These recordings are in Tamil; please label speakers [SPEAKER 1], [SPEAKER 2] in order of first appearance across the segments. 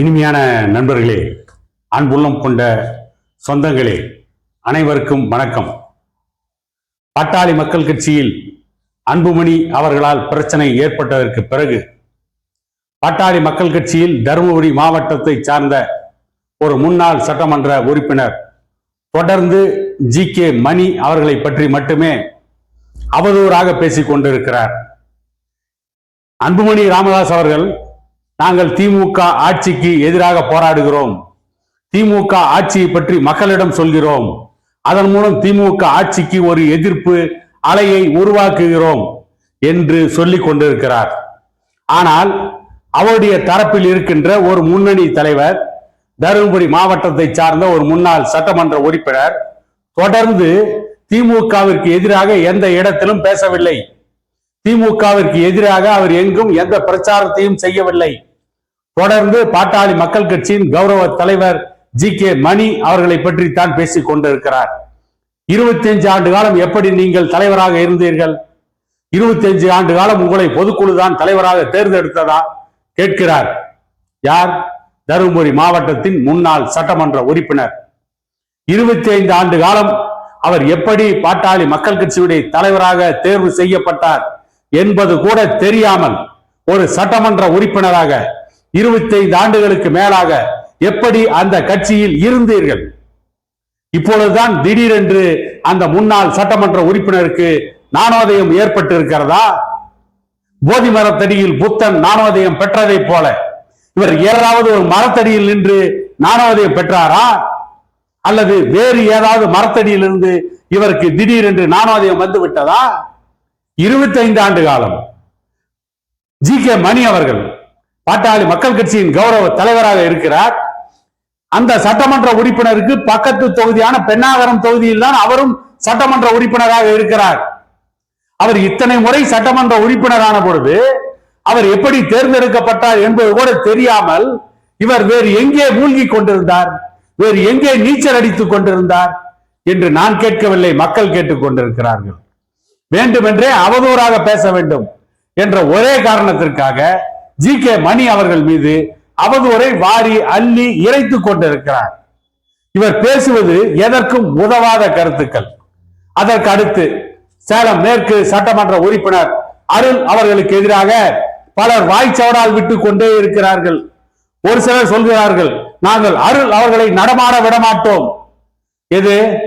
[SPEAKER 1] இனிமையான நண்பர்களே அன்புள்ளம் கொண்ட சொந்தங்களே அனைவருக்கும் வணக்கம். பாட்டாளி மக்கள் கட்சியில் அன்புமணி அவர்களால் பிரச்சனை ஏற்பட்டதற்கு பிறகு பாட்டாளி மக்கள் கட்சியில் தருமபுரி மாவட்டத்தை சார்ந்த ஒரு முன்னாள் சட்டமன்ற உறுப்பினர் தொடர்ந்து ஜி கே மணி அவர்களை பற்றி மட்டுமே அவதூறாக பேசிக் கொண்டிருக்கிறார். அன்புமணி ராமதாஸ் அவர்கள் நாங்கள் திமுக ஆட்சிக்கு எதிராக போராடுகிறோம். திமுக ஆட்சியை பற்றி மக்களிடம் சொல்கிறோம். அதன் மூலம் திமுக ஆட்சிக்கு ஒரு எதிர்ப்பு அலையை உருவாக்குகிறோம் என்று சொல்லிக் கொண்டிருக்கிறார். ஆனால் அவருடைய தரப்பில் இருக்கின்ற ஒரு முன்னணி தலைவர் தருமபுரி மாவட்டத்தை சார்ந்த ஒரு முன்னாள் சட்டமன்ற உறுப்பினர் தொடர்ந்து திமுகவிற்கு எதிராக எந்த இடத்திலும் பேசவில்லை. திமுகவிற்கு எதிராக அவர் எங்கும் எந்த பிரச்சாரத்தையும் செய்யவில்லை. தொடர்ந்து பாட்டாளி மக்கள் கட்சியின் கௌரவ தலைவர் ஜி கே மணி அவர்களை பற்றி தான் பேசிக் கொண்டிருக்கிறார். இருபத்தி அஞ்சு ஆண்டு காலம் எப்படி நீங்கள் தலைவராக இருந்தீர்கள்? இருபத்தி அஞ்சு ஆண்டு காலம் உங்களை பொதுக்குழு தான் தலைவராக தேர்ந்தெடுத்ததா? கேட்கிறார். யார்? தருமபுரி மாவட்டத்தின் முன்னாள் சட்டமன்ற உறுப்பினர். இருபத்தி ஐந்து ஆண்டு காலம் அவர் எப்படி பாட்டாளி மக்கள் கட்சியுடைய தலைவராக தேர்வு செய்யப்பட்டார் என்பது கூட தெரியாமல் ஒரு சட்டமன்ற உறுப்பினராக இருபத்தைந்து ஆண்டுகளுக்கு மேலாக எப்படி அந்த கட்சியில் இருந்தீர்கள்? இப்பொழுதுதான் திடீரென்று அந்த முன்னாள் சட்டமன்ற உறுப்பினருக்கு நாணோதயம் ஏற்பட்டு இருக்கிறதா போதி மரத்தடியில் புத்தன் நாணோதயம் பெற்றதைப் போல. இவர் ஏதாவது ஒரு மரத்தடியில் நின்று நாணோதயம் பெற்றாரா? அல்லது வேறு ஏதாவது மரத்தடியிலிருந்து இவருக்கு திடீரென்று நாணோதயம் வந்து விட்டதா இருபத்தைந்து ஆண்டு காலம். ஜி கே மணி அவர்கள் பாட்டாளி மக்கள் கட்சியின் கௌரவ தலைவராக இருக்கிறார். அந்த சட்டமன்ற உறுப்பினருக்கு பக்கத்து தொகுதியான பெண்ணாகரம் தொகுதியில் தான் அவரும் சட்டமன்ற உறுப்பினராக இருக்கிறார். அவர் இத்தனை முறை சட்டமன்ற உறுப்பினரான பொழுது அவர் எப்படி தேர்ந்தெடுக்கப்பட்டார் என்பது கூட தெரியாமல் இவர் வேறு எங்கே மூழ்கி கொண்டிருந்தார் வேறு எங்கே நீச்சல் அடித்துக் கொண்டிருந்தார் என்று நான் கேட்கவில்லை மக்கள் கேட்டுக் கொண்டிருக்கிறார்கள். வேண்டுமென்றே அவதூறாக பேச வேண்டும் என்ற ஒரே காரணத்திற்காக ஜி கே மணி அவர்கள் மீது அவதூறை வாரி அள்ளி இறைத்துக் கொண்டிருக்கிறார். இவர் பேசுவது எதற்கும் உதவாத கருத்துக்கள். அதற்கு அடுத்து சேலம் மேற்கு சட்டமன்ற உறுப்பினர் அருண் அவர்களுக்கு எதிராக பலர் வாய்ச்சவடால் விட்டுக் கொண்டே இருக்கிறார்கள். ஒரு சிலர் சொல்கிறார்கள் நாங்கள் அருள் அவர்களை நடமாட விடமாட்டோம். எது?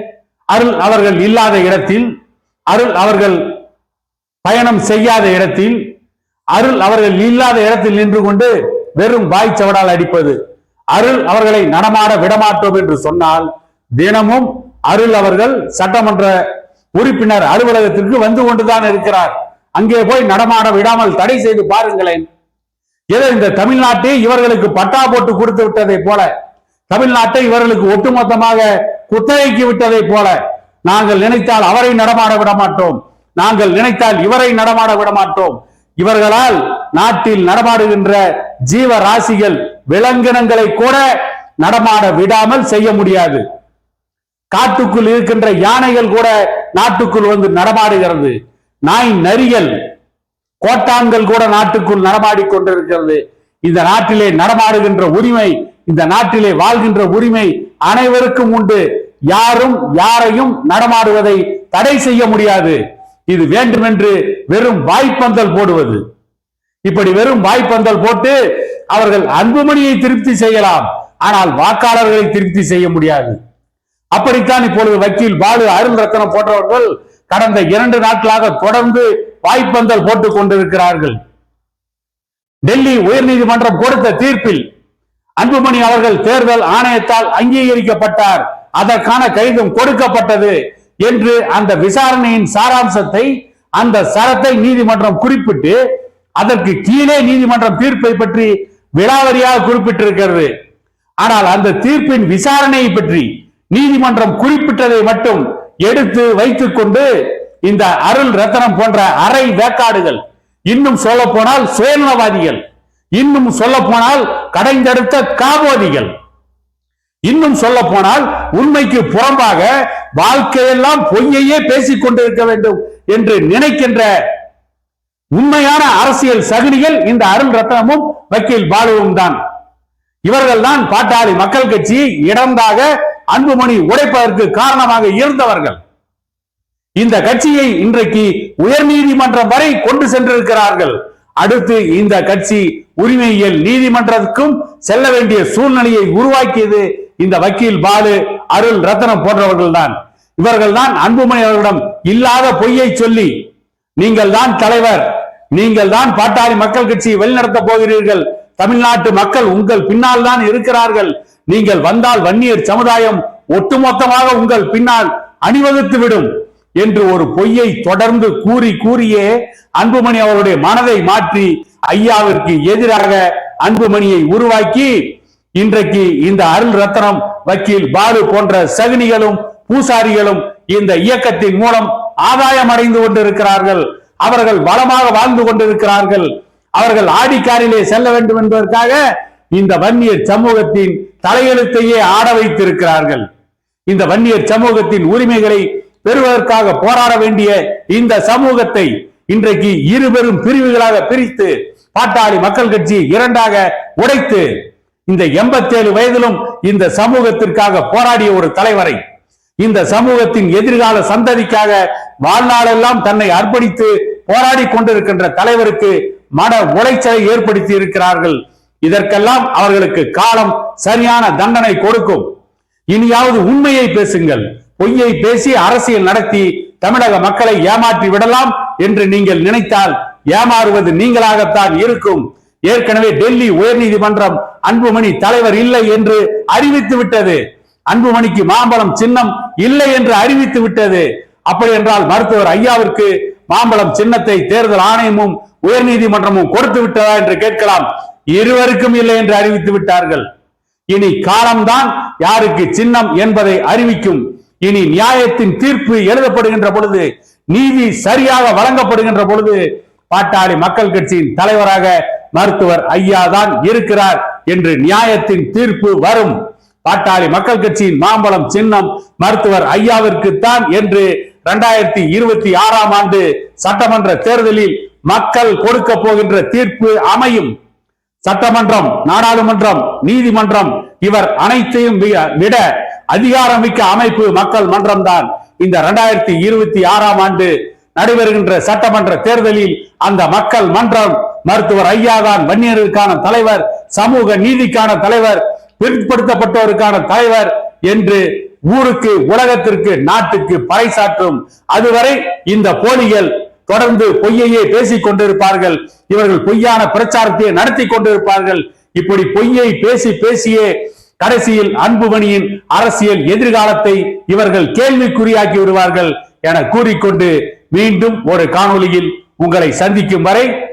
[SPEAKER 1] அருள் அவர்கள் இல்லாத இடத்தில் அருள் அவர்கள் பயணம் செய்யாத இடத்தில் அருள் அவர்கள் இல்லாத இடத்தில் நின்று கொண்டு வெறும் வாய் சவடால் அடிப்பது. அருள் அவர்களை நடமாட விடமாட்டோம் என்று சொன்னால் தினமும் அருள் அவர்கள் சட்டமன்ற உறுப்பினர் அலுவலகத்திற்கு வந்து கொண்டுதான் இருக்கிறார். அங்கே போய் நடமாட விடாமல் தடை செய்து பாருங்களேன். ஏதோ இந்த தமிழ்நாட்டை இவர்களுக்கு பட்டா போட்டு கொடுத்து விட்டதை போல தமிழ்நாட்டை இவர்களுக்கு ஒட்டுமொத்தமாக குத்தகைக்கு விட்டதை போல நாங்கள் நினைத்தால் அவரை நடமாட விட மாட்டோம் நாங்கள் நினைத்தால் இவரை நடமாட விட மாட்டோம் இவர்களால் நாட்டில் நடமாடுகின்ற ஜீவ ராசிகள் விலங்கினங்களை கூட நடமாட விடாமல் செய்ய முடியாது. காட்டுக்குள் இருக்கின்ற யானைகள் கூட நாட்டுக்குள் வந்து நடமாடுகிறது. நாய் நரிகள் கோட்டான்கள் கூட நாட்டுக்குள் நடமாடி கொண்டிருக்கிறது. இந்த நாட்டிலே நடமாடுகின்ற உரிமை இந்த நாட்டிலே வாழ்கின்ற உரிமை அனைவருக்கும் உண்டு. யாரும் யாரையும் நடமாடுவதை தடை செய்ய முடியாது. இது வேண்டுமென்று வெறும் வாய்ப்பந்தல் போடுவது. இப்படி வெறும் வாய்ப்பந்தல் போட்டு அவர்கள் அன்புமணியை திருப்தி செய்யலாம். ஆனால் வாக்காளர்களை திருப்தி செய்ய முடியாது. அப்படித்தான் இப்பொழுது வக்கீல் பாலு அருள் ரத்னம் போன்றவர்கள் கடந்த இரண்டு நாட்களாக தொடர்ந்து வாய்ப்பந்தல் போட்டுக் கொண்டிருக்கிறார்கள். டெல்லி உயர்நீதிமன்றம் கொடுத்த தீர்ப்பில் அன்புமணி அவர்கள் தேர்தல் ஆணையத்தால் அங்கீகரிக்கப்பட்டார். அதற்கான கைதும் கொடுக்கப்பட்டது. என்று அந்த விசாரணையின் சாராம்சத்தை அந்த சரத்தை நீதிமன்றம் குறிப்பிட்டு அதற்கு கீழே நீதிமன்றம் தீர்ப்பை பற்றி விலாவரியாக குறிப்பிட்டிருக்கிறது. ஆனால் அந்த தீர்ப்பின் விசாரணையை பற்றி நீதிமன்றம் குறிப்பிட்டதை மட்டும் எடுத்து வைத்துக் கொண்டு இந்த அருள் ரத்தனம் போன்ற அரை வேக்காடுகள் இன்னும் சொல்ல போனால் சுயநலவாதிகள் இன்னும் சொல்ல போனால் கடைந்தெடுத்த காபோதிகள். இன்னும் சொல்ல போனால் உண்மைக்கு புறம்பாக வாழ்க்கையெல்லாம் பொய்யையே பேசிக் கொண்டிருக்க வேண்டும் என்று நினைக்கின்ற உண்மையான அரசியல் சகுனிகள் இந்த அருள் ரத்னமும் வக்கீல் பாலுவும் தான். இவர்கள் தான் பாட்டாளி மக்கள் கட்சி இடந்தாக அன்புமணி உடைப்பதற்கு காரணமாக இருந்தவர்கள். இந்த கட்சியை இன்றைக்கு உயர்நீதிமன்றம் வரை கொண்டு சென்றிருக்கிறார்கள். அடுத்து இந்த கட்சி உரிமையியல் நீதிமன்றத்துக்கும் செல்ல வேண்டிய சூழ்நிலையை உருவாக்கியது இந்த வக்கீல் பாலு அருள் ரத்னம் போன்றவர்கள் தான் இவர்கள் தான் அன்புமணி அவர்களிடம் இல்லாத பொய்யை சொல்லி நீங்கள் தான் தலைவர் நீங்கள் தான் பாட்டாளி மக்கள் கட்சியை வழிநடத்த போகிறீர்கள். தமிழ்நாட்டு மக்கள் உங்கள் பின்னால் தான் இருக்கிறார்கள். நீங்கள் வந்தால் வன்னியர் சமுதாயம் ஒட்டுமொத்தமாக உங்கள் பின்னால் அணிவகுத்து விடும் என்று ஒரு பொய்யை தொடர்ந்து கூறி கூறியே அன்புமணி அவருடைய மனதை மாற்றி ஐயாவிற்கு எதிராக அன்புமணியை உருவாக்கி இன்றைக்கு இந்த அருள் ரத்னம் வக்கீல் பாலு போன்ற சகுனிகளும் பூசாரிகளும் இந்த இயக்கத்தின் மூலம் ஆதாயம் அடைந்து கொண்டிருக்கிறார்கள். அவர்கள் வளமாக வாழ்ந்து கொண்டிருக்கிறார்கள். அவர்கள் ஆடிக்காரிலே செல்ல வேண்டும் என்பதற்காக இந்த வன்னியர் சமூகத்தின் தலையெழுத்தையே ஆட வைத்திருக்கிறார்கள். இந்த வன்னியர் சமூகத்தின் உரிமைகளை பெறுவதற்காக போராட வேண்டிய இந்த சமூகத்தை இன்றைக்கு இருபெரும் பிரிவுகளாக பிரித்து பாட்டாளி மக்கள் கட்சி இரண்டாக உடைத்து இந்த எண்பத்தேழு வயதிலும் இந்த சமூகத்திற்காக போராடிய ஒரு தலைவரை இந்த சமூகத்தின் எதிர்கால சந்ததிக்காக வாழ்நாளெல்லாம் தன்னை அர்ப்பணித்து போராடி கொண்டிருக்கின்ற தலைவருக்கு மன உளைச்சலை ஏற்படுத்தி இருக்கிறார்கள். இதற்கெல்லாம் அவர்களுக்கு காலம் சரியான தண்டனை கொடுக்கும். இனியாவது உண்மையை பேசுங்கள். பொய்யை பேசி அரசியல் நடத்தி தமிழக மக்களை ஏமாற்றி விடலாம் என்று நீங்கள் நினைத்தால் ஏமாறுவது நீங்களாகத்தான் இருக்கும். ஏற்கனவே டெல்லி உயர்நீதிமன்றம் அன்புமணி தலைவர் இல்லை என்று அறிவித்து விட்டது. அன்புமணிக்கு மாம்பழம் சின்னம் இல்லை என்று அறிவித்து விட்டது. அப்படி என்றால் மருத்துவர் ஐயாவிற்கு மாம்பழம் சின்னத்தை தேர்தல் ஆணையமும் உயர்நீதிமன்றமும் கொடுத்து விட்டதா என்று கேட்கலாம். இருவருக்கும் இல்லை என்று அறிவித்து விட்டார்கள். இனி காலம்தான் யாருக்கு சின்னம் என்பதை அறிவிக்கும். இனி நியாயத்தின் தீர்ப்பு எழுதப்படுகின்ற பொழுது நீதி சரியாக வழங்கப்படுகின்ற பொழுது பாட்டாளி மக்கள் கட்சியின் தலைவராக மருத்துவர் ஐயா தான் இருக்கிறார் என்று நியாயத்தின் தீர்ப்பு வரும். பாட்டாளி மக்கள் கட்சியின் மாம்பழம் சின்னம் மருத்துவர் ஐயாவிற்குத்தான் என்று இரண்டாயிரத்தி இருபத்தி ஆறாம் ஆண்டு சட்டமன்ற தேர்தலில் மக்கள் கொடுக்க போகின்ற தீர்ப்பு அமையும். சட்டமன்றம் நாடாளுமன்றம் நீதிமன்றம் இவர் அனைத்தையும் விட அதிகாரம் மிக்க அமைப்பு மக்கள் மன்றம் தான் இந்த இரண்டாயிரத்தி இருபத்தி ஆறாம் ஆண்டு நடைபெறுகின்ற சட்டமன்ற தேர்தலில் அந்த மக்கள் மன்றம் மருத்துவர் ஐயா தான் வன்னியருக்கான தலைவர் சமூக நீதிக்கான தலைவர் பிற்படுத்தப்பட்டோருக்கான தலைவர் என்று ஊருக்கு உலகத்திற்கு நாட்டுக்கு பறைசாற்றும். அதுவரை இந்த போலிகள் தொடர்ந்து பொய்யையே பேசிக் கொண்டிருப்பார்கள். இவர்கள் பொய்யான பிரச்சாரத்தை நடத்தி கொண்டிருப்பார்கள். இப்படி பொய்யை பேசி பேசியே கடைசியில் அன்புமணியின் அரசியல் எதிர்காலத்தை இவர்கள் கேள்விக்குறியாக்கி விடுவார்கள் என கூறிக்கொண்டு மீண்டும் ஒரு காணொலியில் உங்களை சந்திக்கும் வரை